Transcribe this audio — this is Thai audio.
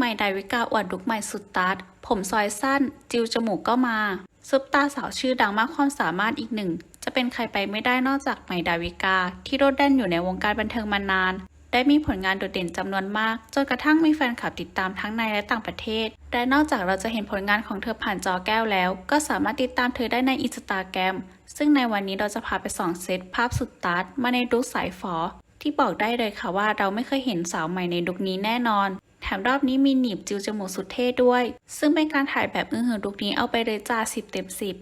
ใหม่ดาวิกาอวดลุกใหม่สุดตัด ผมซอยสั้น จิวจมูกก็มา ซุปตาสาวชื่อดังมากความสามารถอีกหนึ่ง จะเป็นใครไปไม่ได้นอกจากใหม่ดาวิกา ที่โดดเด่นอยู่ในวงการบันเทิงมานาน ได้มีผลงานโดดเด่นจำนวนมาก จนกระทั่งมีแฟนคลับติดตามทั้งในและต่างประเทศ และนอกจากเราจะเห็นผลงานของเธอผ่านจอแก้วแล้ว ก็สามารถติดตามเธอได้ในอินสตาแกรม ซึ่งในวันนี้เราจะพาไปส่องเซตภาพสุดตัดมาในลุคสายฝอที่บอกได้เลยค่ะว่าเราไม่เคยเห็นสาวใหม่ในลุคนี้แน่นอน มรอบนี้มีหนีบจิวจมูกสุดเท่ด้วย ซึ่งเป็นการถ่ายแบบอื้อหือลุกนี้เอาไปเลยจ้าสิบเต็มสิบ